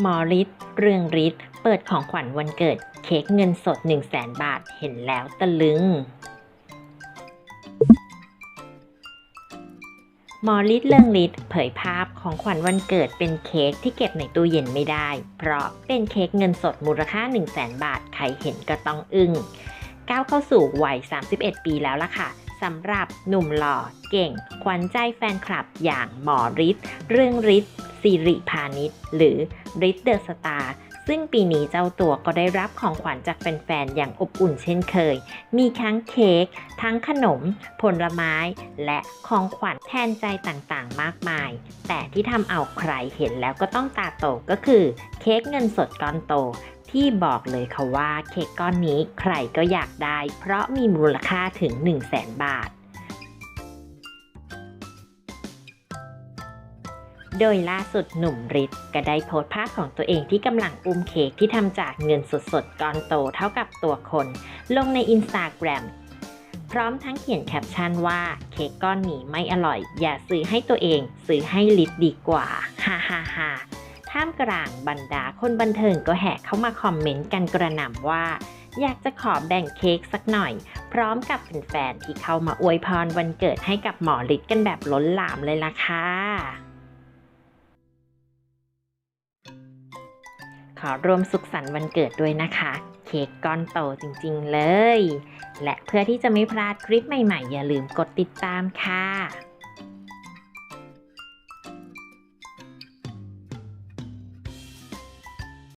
หมอฤทธิ์เรืองฤทธิ์เปิดของขวัญวันเกิด เค้กเงินสด 1 0 0 0 0แบาทเห็นแล้วตะลึง หมอฤทธิ์เรืองฤทธิ์เผยภาพของขวัญวันเกิดเป็นเค้กที่เก็บในตู้เย็นไม่ได้ เพราะเป็นเค้กเงินสดมูลค่า 1 0 0 0 0แบาทใครเห็นก็ต้องอึง้งก้าวเข้าสู่วัย 31 ปีแล้วล่ะค่ะสำหรับหนุ่มหล่อเก่ง ขวัญใจแฟนคลับอย่างหมอฤทธิ์เรื่องฤทธิ์ สิริพาณิชย์หรือฤทธิ์เดอะสตาร์ซึ่งปีนี้เจ้าตัวก็ได้รับของขวัญจากแฟนๆ อย่างอบอุ่นเช่นเคย มีทั้งเค้ก ทั้งขนม ผลไม้ และของขวัญแทนใจต่างๆ มากมาย แต่ที่ทำเอาใครเห็นแล้วก็ต้องตาโตก็คือ เค้กเงินสดก้อนโต ที่บอกเลยค่ะว่าเค้กก้อนนี้ใครก็อยากได้ เพราะมีมูลค่าถึง 1 0 0 0 0แสนบาท โดยล่าสุดหนุ่มฤทธิ์ก็ได้โพสต์ภาพของตัวเองที่กำลังอุ้มเค้กที่ทำจากเงินสดๆก้อนโตเท่ากับตัวคน ลงในอินสตาแกรมพร้อมทั้งเขียนแคปชั่นว่าเค้กก้อนนี้ไม่อร่อย อย่าซื้อให้ตัวเอง ซื้อให้ลิทดีกว่าฮ่าฮ่าฮ่าท่ามกลางบรรดาคนบันเทิงก็แห่เข้ามาคอมเมนต์กันกระหน่ำว่า อยากจะขอแบ่งเค้กสักหน่อย พร้อมกับแฟนๆที่เข้ามาอวยพรวันเกิดให้กับหมอฤทธิ์กันแบบล้นหลามเลยล่ะค่ะ ขอรวมสุขสันต์วันเกิดด้วยนะคะ เค้กก้อนโตจริงๆเลย และเพื่อที่จะไม่พลาดคลิปใหม่ๆ อย่าลืมกดติดตามค่ะ